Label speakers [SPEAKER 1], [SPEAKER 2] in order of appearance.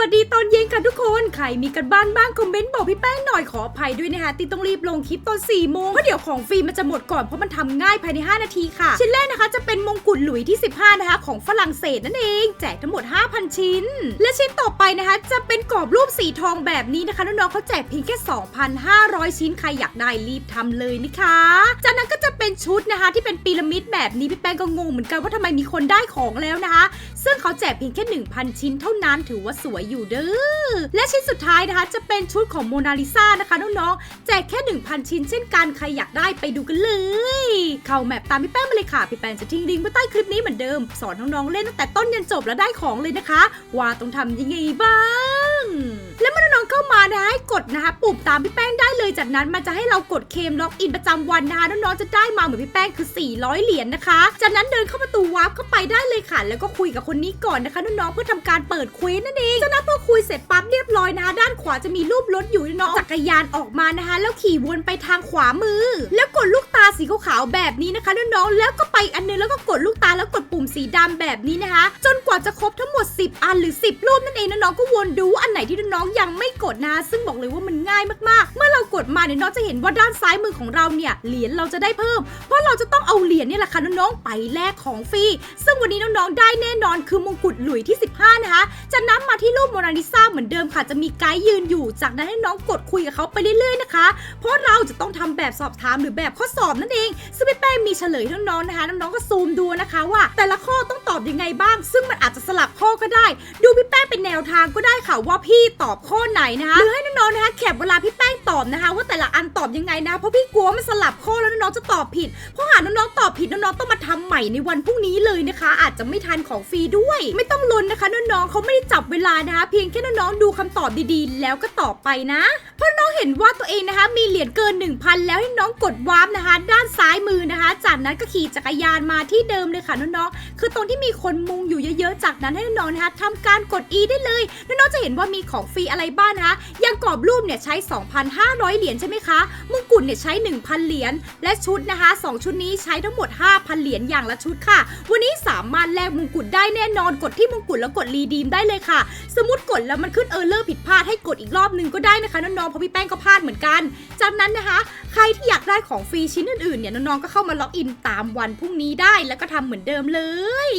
[SPEAKER 1] วัสดีตอนเย็นค่ะทุกคน ใครมีกันบ้านบ้างคอมเมนต์บอกพี่แป้งหน่อยขออภัยด้วยนะคะติดต้องรีบลงคลิปตอน4โมงเพราะเดี๋ยวของฟรีมันจะหมดก่อนเพราะมันทำง่ายภายใน 5 นาทีค่ะ ชิ้นแรกนะคะจะเป็นมงกุฎหลุยที่ 15 นะคะ ของฝรั่งเศสนั่นเอง แจกทั้งหมด 5,000 ชิ้น และชิ้นต่อไปนะคะ จะเป็นกรอบรูปสีทองแบบนี้นะคะน้องๆเขาแจกเพียงแค่ 2,500 ชิ้นใครอยากได้รีบทำเลยนะคะ จากนั้นก็จะเป็นชุดนะคะที่เป็นพีระมิดแบบนี้พี่แป้งก็งงเหมือนกันว่าทำไมมีคนได้ของแล้วนะคะ ซึ่งเขาแจกเพียงแค่ 1,000 ชิ้นเท่านั้นถือว่าสวยอยู่เด้อ และชิ้นสุดท้ายนะคะ จะเป็นชุดของโมนาลิซานะคะน้องๆ แจกแค่ 1,000 ชิ้นเช่นกัน ใครอยากได้ไปดูกันเลย เข้าแมปตามพี่แป้งมาเลยค่ะ พี่แป้งจะทิ้งลิงก์ไว้ใต้คลิปนี้เหมือนเดิม สอนน้องๆเล่นตั้งแต่ต้นยันจบแล้วได้ของเลยนะคะ ว่าต้องทำยังไงบ้าง กดนะคะปุ่มตามพี่แป้งได้เลยจากนั้นมันจะให้เรากดเคมล็อกอินประจำวันนะคะน้องๆจะได้มาเหมือนพี่แป้งคือ 400 เหรียญนะคะ จากนั้นเดินเข้าประตูวาร์ปเข้าไปได้เลยค่ะ แล้วก็คุยกับคนนี้ก่อนนะคะน้องๆเพื่อทำการเปิดเควสนั่นเองจากนั้นพอคุยเสร็จปั๊บเรียบร้อยนะคะด้านขวาจะมีรูปรถอยู่น้องจักรยานออกมานะคะแล้วขี่วนไปทางขวามือ แล้วกดลูก สีขาวๆแบบนี้นะคะน้องๆแล้วก็ไปอันนึงแล้วก็กดลูกตาแล้วกดปุ่มสีดำแบบนี้นะคะ จนกว่าจะครบทั้งหมด 10 อันหรือ 10 รูปนั่นเองน้องๆก็วนดูอันไหนที่น้องๆยังไม่กดนะซึ่งบอกเลยว่ามันง่ายมากๆ เมื่อเรากดมาเนี่ยน้องจะเห็นว่าด้านซ้ายมือของเราเนี่ยเหรียญเราจะได้เพิ่ม เพราะเราจะต้องเอาเหรียญเนี่ยแหละค่ะน้องๆไปแลกของฟรีซึ่งวันนี้น้องๆได้แน่นอนคือมงกุฎหลุยที่ 15 นะคะ จะนับมาที่รูปโมนาลิซาเหมือนเดิมค่ะจะมีไกด์ยืนอยู่ จากนั้นให้น้องกดคุยกับเขาไปเรื่อยๆนะคะ เพราะเราจะต้องทำแบบสอบถามหรือแบบข้อสอบนั่นเองซึ่งพี่แป้งมีเฉลยทั้งน้องนะคะน้องๆก็ซูมดูนะคะว่า แต่ละข้อต้องตอบยังไงบ้าง ซึ่งมันอาจจะสลับข้อก็ได้ ดูพี่แป้งเป็นแนวทางก็ได้ค่ะว่าพี่ตอบข้อไหนนะคะหรือให้น้องๆนะคะแคปเวลาพี่แป้งตอบนะคะ ว่าแต่ละอันตอบยังไงนะเพราะพี่กลัวมันสลับข้อแล้วน้องๆจะตอบผิดเพราะหากน้องๆตอบผิดน้องๆต้องมาทำใหม่ในวันพรุ่งนี้เลยนะคะ อาจจะไม่ทันของฟรีด้วย ไม่ต้องล้นนะคะน้องๆเขาไม่ได้จับเวลานะคะ เพียงแค่น้องๆดูคำตอบดีๆ แล้วก็ตอบไปนะ เพราะน้องเห็นว่าตัวเองนะคะ มีเหรียญเกิน 1,000 แล้วให้น้องกดวาร์ปนะคะ ด้านซ้ายมือนะคะ จากนั้นก็ขี่จักรยานมาที่เดิมเลยค่ะน้องๆคือตรงที่มีคนมุงอยู่เยอะๆ จากนั้นให้น้องนะคะทำการกด E ได้เลยน้องจะเห็นว่ามีของฟรีอะไรบ้างนะคะอย่างกรอบรูปเนี่ยใช้ 2,500 เหรียญใช่ไหมคะมงกุฎเนี่ยใช้ 1,000 เหรียญและชุดนะคะ 2 ชุดนี้ใช้ทั้งหมด 5,000 เหรียญอย่างละชุดค่ะ วันนี้สามารถแลกมงกุฎได้แน่นอนกดที่มงกุฎแล้วกดรีดีมได้เลยค่ะ สมมติกดแล้วมันขึ้นเออร์เลอร์ผิดพลาดให้กดอีกรอบหนึ่งก็ได้นะคะน้องๆเพราะพี่แป้งก็พลาดเหมือนกัน จากนั้นนะคะ ใครที่อยากได้ของฟรีชิ้นอื่นๆเนี่ยน้องๆก็เข้ามาล็อกอินตามวันพรุ่งนี้ได้แล้วก็ทำเหมือนเดิมเลย